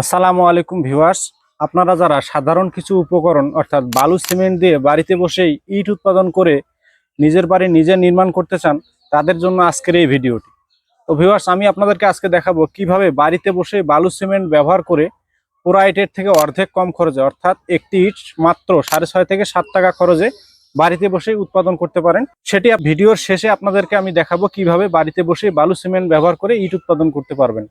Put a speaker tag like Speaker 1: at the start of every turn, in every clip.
Speaker 1: আসসালামু আলাইকুম ভিউয়ার্স। আপনারা যারা সাধারণ কিছু উপকরণ, অর্থাৎ বালু সিমেন্ট দিয়ে বাড়িতে বসেই ইট উৎপাদন করে নিজের বাড়ি নিজে নির্মাণ করতে চান, তাদের জন্য আজকের এই ভিডিওটি। তো ভিউয়ার্স, আমি আপনাদেরকে আজকে দেখাবো কীভাবে বাড়িতে বসে বালু সিমেন্ট ব্যবহার করে পুরা ইটের থেকে অর্ধেক কম খরচে, অর্থাৎ একটি ইট মাত্র সাড়ে ছয় থেকে সাত টাকা খরচে বাড়িতে বসে উৎপাদন করতে পারেন। সেটি ভিডিওর শেষে আপনাদেরকে আমি দেখাবো কীভাবে বাড়িতে বসে বালু সিমেন্ট ব্যবহার করে ইট উৎপাদন করতে পারবেন।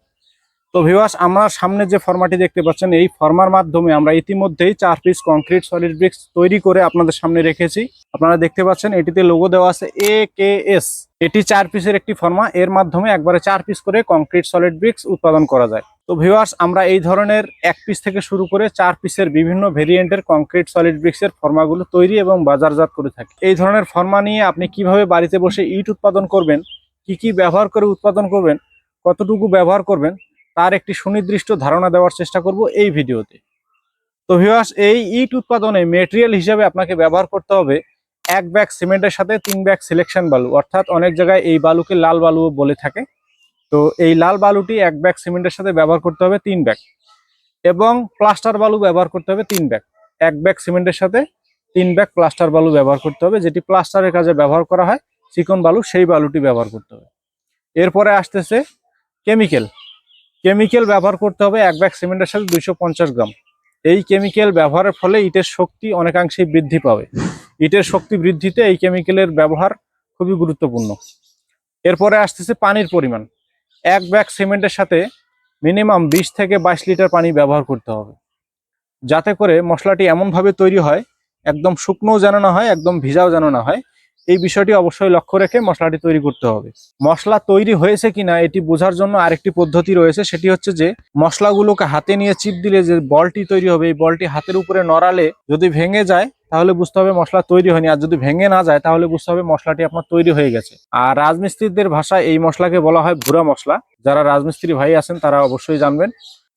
Speaker 1: তো ভিউয়ার্স আমরা সামনে যে ফর্মাটি দেখতে পাচ্ছেন, এই ফর্মার মাধ্যমে আমরা ইতিমধ্যেই চার পিস কংক্রিট সলিড ব্রিক্স তৈরি করে আপনাদের সামনে রেখেছি। আপনারা দেখতে পাচ্ছেন, এটিতে লোগো দেওয়া আছে এ কে এস এটি চার পিসের একটি ফর্মা এর মাধ্যমে একবারে চার পিস করে কংক্রিট সলিড ব্রিক্স উৎপাদন করা যায়। তো ভিউয়ার্স আমরা এই ধরনের এক পিস থেকে শুরু করে চার পিসের বিভিন্ন ভেরিয়েন্টের কংক্রিট সলিড ব্রিক্সের ফর্মাগুলো তৈরি এবং বাজারজাত করে থাকি। এই ধরনের ফর্মা নিয়ে আপনি কীভাবে বাড়িতে বসে ইট উৎপাদন করবেন, কি কি ব্যবহার করে উৎপাদন করবেন, কতটুকু ব্যবহার করবেন তার একটি সুনির্দিষ্ট ধারণা দেওয়ার চেষ্টা করব এই ভিডিওতে। তো ভিওয়াস এই ইট উৎপাদনে মেটেরিয়াল হিসেবে আপনাকে ব্যবহার করতে হবে এক ব্যাগ সিমেন্টের সাথে তিন ব্যাগ সিলেকশন বালু। অর্থাৎ অনেক জায়গায় এই বালুকে লাল বালু বলে থাকে। তো এই লাল বালুটি এক ব্যাগ সিমেন্টের সাথে ব্যবহার করতে হবে তিন ব্যাগ। এবং প্লাস্টার বালু ব্যবহার করতে হবে তিন ব্যাগ। এক ব্যাগ সিমেন্টের সাথে তিন ব্যাগ প্লাস্টার বালু ব্যবহার করতে হবে, যেটি প্লাস্টারের কাজে ব্যবহার করা হয়। চিকন বালু, সেই বালুটি ব্যবহার করতে হবে। এরপরে আসতেছে কেমিক্যাল কেমিক্যাল ব্যবহার করতে হবে এক ব্যাগ সিমেন্টের সাথে দুইশো পঞ্চাশ গ্রাম। এই কেমিক্যাল ব্যবহারের ফলে ইটের শক্তি অনেকাংশেই বৃদ্ধি পাবে। ইটের শক্তি বৃদ্ধিতে এই কেমিক্যালের ব্যবহার খুবই গুরুত্বপূর্ণ। এরপরে আসতেছে পানির পরিমাণ। এক ব্যাগ সিমেন্টের সাথে মিনিমাম বিশ থেকে বাইশ লিটার পানি ব্যবহার করতে হবে। যাতে করে মশলাটি এমনভাবে তৈরি হয়, একদম শুকনোও যেন না হয়, একদম ভিজাও যেন না হয় এই বিষয়টি অবশ্যই লক্ষ্য রেখে মশলাটি তৈরি করতে হবে। মশলা তৈরি হয়েছে কিনা এটি বোঝার জন্য আরেকটি পদ্ধতি রয়েছে, সেটি হচ্ছে যে মশলাগুলোকে হাতে নিয়ে চিপ দিলে যে বলটি তৈরি হবে, এই বলটি হাতের উপরে নড়ালে যদি ভেঙে যায়, তাহলে বুঝতে হবে মশলা তৈরি হয়নি। আর যদি ভেঙে না যায়, তাহলে বুঝতে হবে মশলাটি আপনার তৈরি হয়ে গেছে। আর রাজমিস্ত্রিদের ভাষায় এই মশলাকে বলা হয় ভুরা মশলা। যারা রাজমিস্ত্রি ভাই আছেন, তারা অবশ্যই জানবেন।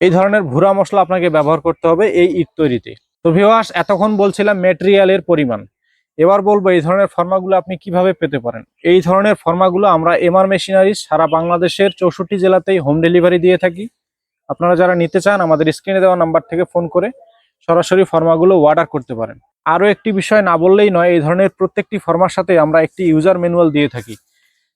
Speaker 1: এই ধরনের ভুরা মশলা আপনাকে ব্যবহার করতে হবে এই ইট তৈরিতে। তো ভিওয়াস এতক্ষণ বলছিলাম মেটেরিয়ালের পরিমাণ। এবার বলব এই ধরনের ফর্মাগুলো আপনি কীভাবে পেতে পারেন? এই ধরনের ফর্মাগুলো আমরা এমআর মেশিনারি সারা বাংলাদেশের চৌষট্টি জেলাতেই হোম ডেলিভারি দিয়ে থাকি। আপনারা যারা নিতে চান, আমাদের স্ক্রিনে দেওয়া নাম্বার থেকে ফোন করে সরাসরি ফর্মাগুলো অর্ডার করতে পারেন। আরও একটি বিষয় না বললেই নয়, এই ধরনের প্রত্যেকটি ফর্মার সাথে আমরা একটি ইউজার ম্যানুয়াল দিয়ে থাকি।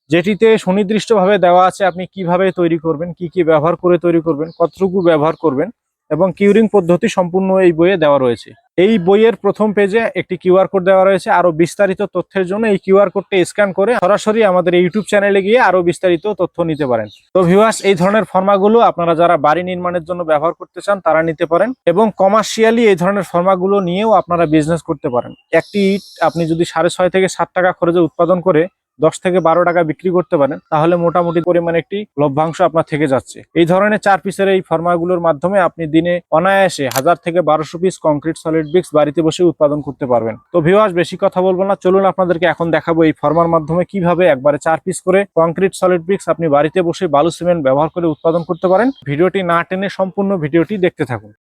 Speaker 1: যেটিতে সুনির্দিষ্টভাবে দেওয়া আছে আপনি কীভাবে তৈরি করবেন, কি কি ব্যবহার করে তৈরি করবেন, কতটুকু ব্যবহার করবেন এবং কিউরিং পদ্ধতি সম্পূর্ণ এই বইয়ে দেওয়া রয়েছে। এই বইয়ের প্রথম পেজে একটি কিউআর কোড দেওয়া রয়েছে। আরও বিস্তারিত তথ্যের জন্য এই কিউআর কোডটি স্ক্যান করে সরাসরি আমাদের ইউটিউব চ্যানেলে গিয়ে আরও বিস্তারিত তথ্য নিতে পারেন। তো ভিউয়ার্স এই ধরনের ফর্মাগুলো আপনারা যারা বাড়ি নির্মাণের জন্য ব্যবহার করতে চান, তারা নিতে পারেন এবং কমার্শিয়ালি এই ধরনের ফর্মাগুলো নিয়েও আপনারা বিজনেস করতে পারেন। একটি ইট আপনি যদি সাড়ে ছয় থেকে সাত টাকা খরচে উৎপাদন করে দশ থেকে বারো টাকা বিক্রি করতে পারেন, তাহলে মোটামুটি পরিমাণে একটি লভ্যাংশ আপনার থেকে যাচ্ছে। এই ধরনের চার পিসের এই ফর্মাগুলোর মাধ্যমে আপনি দিনে অনায়াসে হাজার থেকে বারোশো পিস কংক্রিট সলিড ব্রিক্স বাড়িতে বসে উৎপাদন করতে পারবেন। তো ভিওয়াস বেশি কথা বলব না, চলুন আপনাদেরকে এখন দেখাবো এই ফর্মার মাধ্যমে কীভাবে একবারে চার পিস করে কংক্রিট সলিড ব্রিক্স আপনি বাড়িতে বসে বালু সিমেন্ট ব্যবহার করে উৎপাদন করতে পারেন। ভিডিওটি না টেনে সম্পূর্ণ ভিডিওটি দেখতে থাকুন।